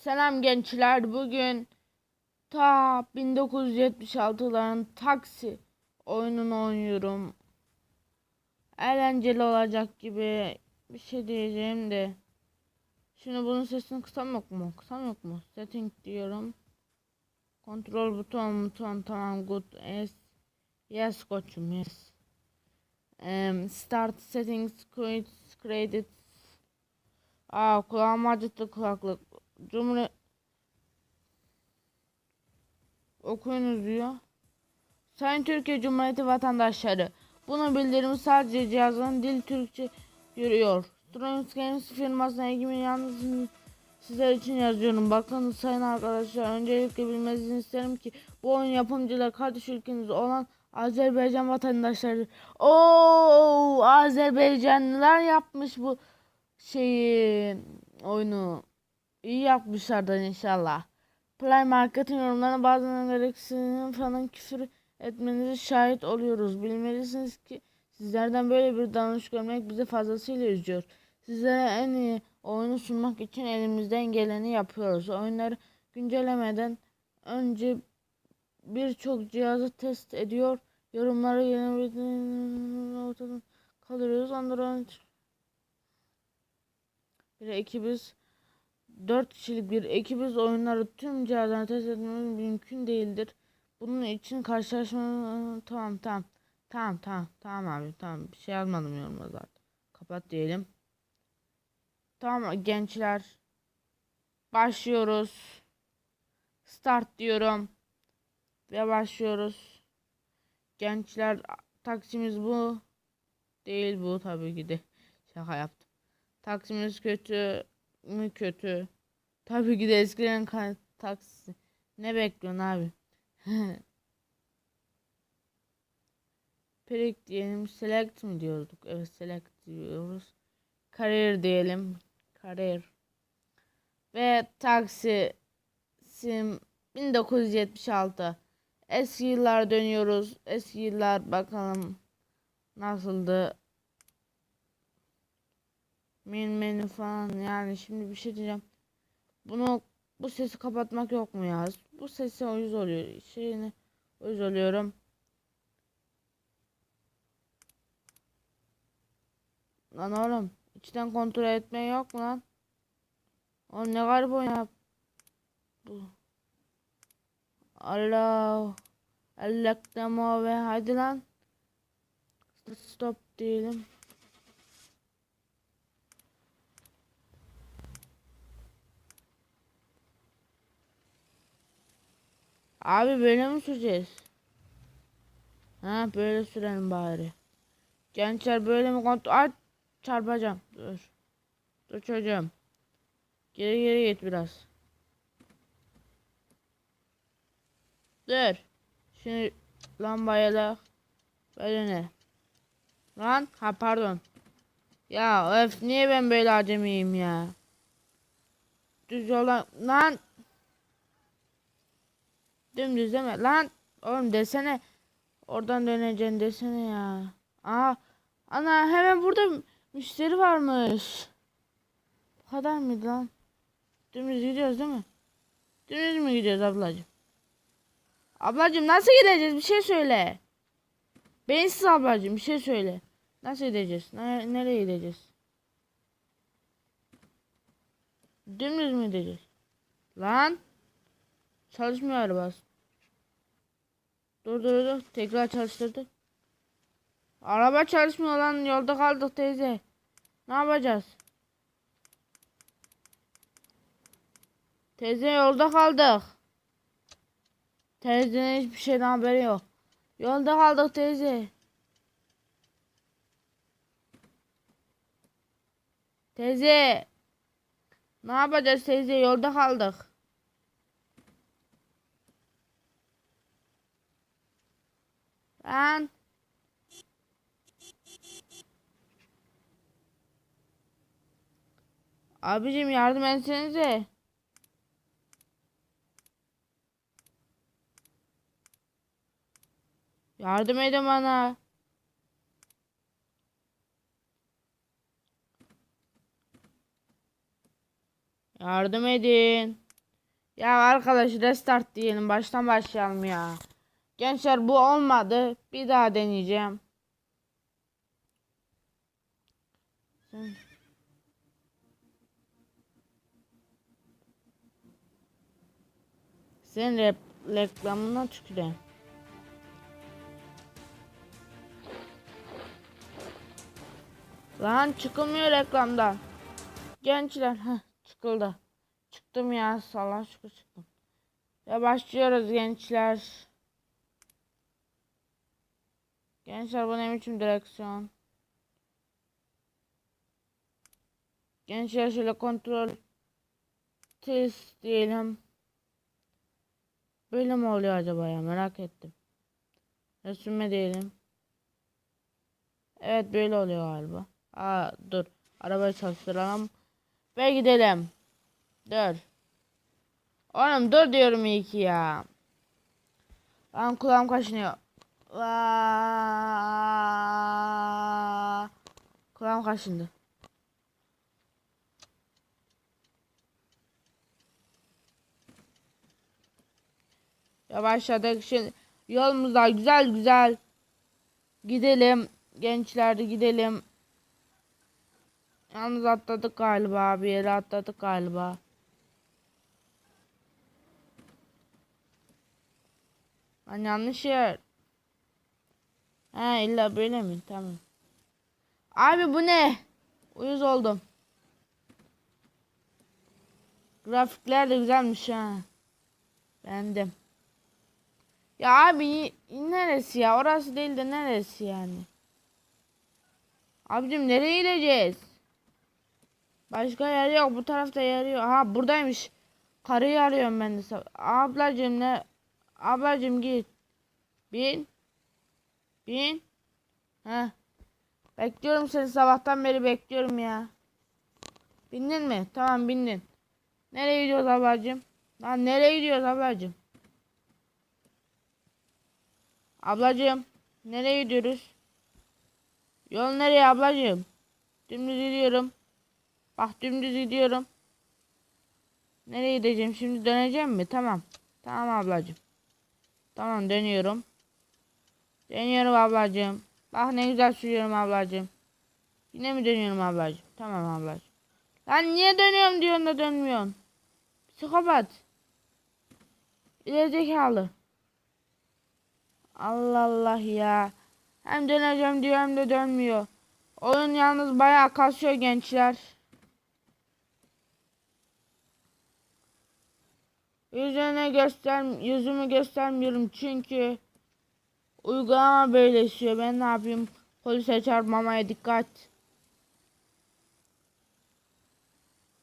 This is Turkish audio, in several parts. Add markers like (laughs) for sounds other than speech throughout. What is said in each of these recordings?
Selam gençler. Bugün ta 1976'ların taksi oyununu oynuyorum. Eğlenceli olacak gibi bir şey diyeceğim de. Şimdi bunun sesini kısam yok mu? Kısam yok mu? Setting diyorum. Kontrol buton buton tamam good. Yes. Yes koçum yes. Em, start settings create created Aa kulağım acıttı kulaklık. Cumhur okuyunuz diyor. Sayın Türkiye Cumhuriyeti vatandaşları. Bunu bildirim sadece cihazın dil Türkçe görüyor. Strong Games firmasına ilgimi yalnız sizler için yazıyorum. Bakın sayın arkadaşlar öncelikle bilmenizi isterim ki bu oyun yapımcıları kardeş ülkeniz olan Azerbaycan vatandaşları. Oo Azerbaycanlılar yapmış bu şeyi oyunu iyi yapmışlardır inşallah. Play Market'in yorumlarına bazen gereksizliğinin falan küfür etmenize şahit oluyoruz. Bilmelisiniz ki sizlerden böyle bir davranış görmek bizi fazlasıyla üzüyor. Sizlere en iyi oyunu sunmak için elimizden geleni yapıyoruz. Oyunları güncellemeden önce birçok cihazı test ediyor. Yorumları yeni ortadan kaldırıyoruz. Android bir ekibiz. 4 kişilik bir ekibiz. Oyunları tüm cihazlarına test etmemiz mümkün değildir. Bunun için karşılaşma tamam tamam. Tamam tamam tamam abi tamam bir şey yazmadım yoruma zaten. Kapat diyelim. Tamam gençler. Başlıyoruz. Start diyorum. Ve başlıyoruz. Gençler taksimiz bu. Değil bu tabii ki de. Şaka yaptım. Taksimiz kötü mü kötü? Tabii ki de eskiden taksi. Ne bekliyorsun abi? (laughs) Pick diyelim. Select mi diyorduk? Evet select diyoruz. Kariyer diyelim. Kariyer. Ve taksi sim 1976. Eski yıllar dönüyoruz. Eski yıllar bakalım nasıldı. Main menü falan yani şimdi bir şey diyeceğim. Bunu bu sesi kapatmak yok mu ya? Bu sesi uyuz oluyor. Şeyini uyuz oluyorum. Lan oğlum içten kontrol etme yok mu lan? Oğlum ne garip oyun yap. Bu. Allah. Allah ve hadi lan. Stop diyelim. Abi böyle mi süreceğiz? Ha böyle sürelim bari. Gençler böyle mi kontrol? Ay çarpacağım. Dur. Dur çocuğum. Geri geri git biraz. Dur. Şimdi lambaya da böyle ne? Lan ha pardon. Ya öf niye ben böyle acemiyim ya? Düz yola lan Dümdüz deme lan. Oğlum desene. Oradan döneceksin desene ya. Aa. Ana hemen burada müşteri varmış. Bu kadar mıydı lan? Dümdüz gidiyoruz değil mi? Dümdüz mü gidiyoruz ablacığım? Ablacığım nasıl gideceğiz? Bir şey söyle. Beyinsiz ablacığım bir şey söyle. Nasıl gideceğiz? Nere nereye gideceğiz? Dümdüz mü gideceğiz? Lan. Çalışmıyor arabası. Dur dur dur. Tekrar çalıştırdı. Araba çalışmıyor lan. Yolda kaldık teyze. Ne yapacağız? Teyze yolda kaldık. Teyzenin hiçbir şeyden haberi yok. Yolda kaldık teyze. Teyze. Ne yapacağız teyze? Yolda kaldık. Lan. Abicim yardım etsenize. Yardım edin bana. Yardım edin. Ya arkadaş restart diyelim. Baştan başlayalım ya. Gençler bu olmadı. Bir daha deneyeceğim. Sen- rep reklamına tüküreyim. Lan çıkılmıyor reklamda. Gençler heh, çıkıldı. Çıktım ya salak şükür çıktım. Ve başlıyoruz gençler. Gençler bu ne direksiyon? Gençler şöyle kontrol test diyelim. Böyle mi oluyor acaba ya merak ettim. Resume diyelim. Evet böyle oluyor galiba. Aa dur. Arabayı çalıştıralım. Ve gidelim. Dur. Oğlum dur diyorum iyi ki ya. Lan kulağım kaşınıyor. Vaa. Kulağım kaşındı. Yavaşladık. Şimdi yolumuzda güzel güzel gidelim. Gençler de gidelim. Yalnız atladık galiba. Bir yere atladık galiba. Lan yanlış yer. He illa böyle mi? Tamam. Abi bu ne? Uyuz oldum. Grafikler de güzelmiş ha. Beğendim. Ya abi neresi ya? Orası değil de neresi yani? Abicim nereye gideceğiz? Başka yer yok. Bu tarafta yer yok. Ha buradaymış. Karıyı arıyorum ben de. Ablacım ne? Ablacım git. Bin. Bin. Ha. Bekliyorum seni sabahtan beri bekliyorum ya. Bindin mi? Tamam bindin. Nereye gidiyoruz ablacım? Lan nereye gidiyoruz ablacım? Ablacım nereye gidiyoruz? Yol nereye ablacım? Dümdüz gidiyorum. Bak dümdüz gidiyorum. Nereye gideceğim? Şimdi döneceğim mi? Tamam. Tamam ablacım. Tamam dönüyorum. Dönüyorum ablacım. Bak ne güzel sürüyorum ablacım. Yine mi dönüyorum ablacım? Tamam ablacım. Lan niye dönüyorum diyorsun da dönmüyorsun? Psikopat. İlerizekalı. Allah Allah ya. Hem döneceğim diyor hem de dönmüyor. Oyun yalnız bayağı kasıyor gençler. Yüzüne göster yüzümü göstermiyorum çünkü uygulama böyle istiyor. Ben ne yapayım? Polise çarpmamaya dikkat.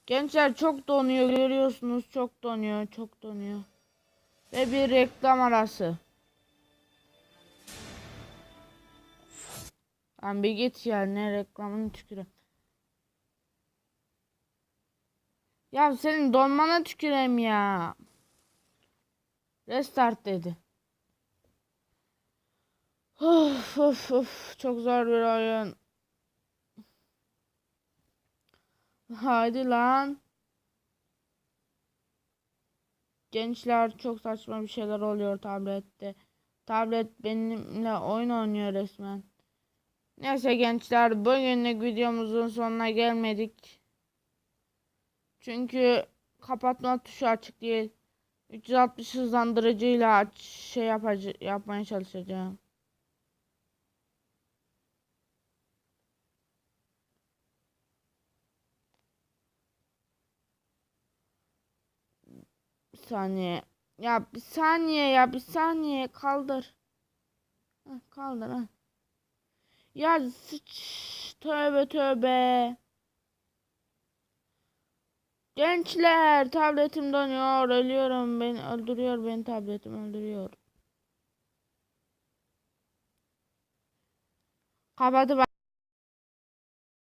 Gençler çok donuyor görüyorsunuz. Çok donuyor, çok donuyor. Ve bir reklam arası. Lan bir git ya ne reklamını tüküreyim. Ya senin donmana tüküreyim ya. Restart dedi. Of of of çok zor bir oyun. Haydi lan. Gençler çok saçma bir şeyler oluyor tablette. Tablet benimle oyun oynuyor resmen. Neyse gençler bugünlük videomuzun sonuna gelmedik. Çünkü kapatma tuşu açık değil. 360 hızlandırıcıyla şey yapacı, yapmaya çalışacağım. Saniye. Ya bir saniye ya bir saniye kaldır. Heh, kaldır ha. Ya sıç tövbe tövbe. Gençler tabletim donuyor ölüyorum beni öldürüyor beni tabletim öldürüyor. Kapatıp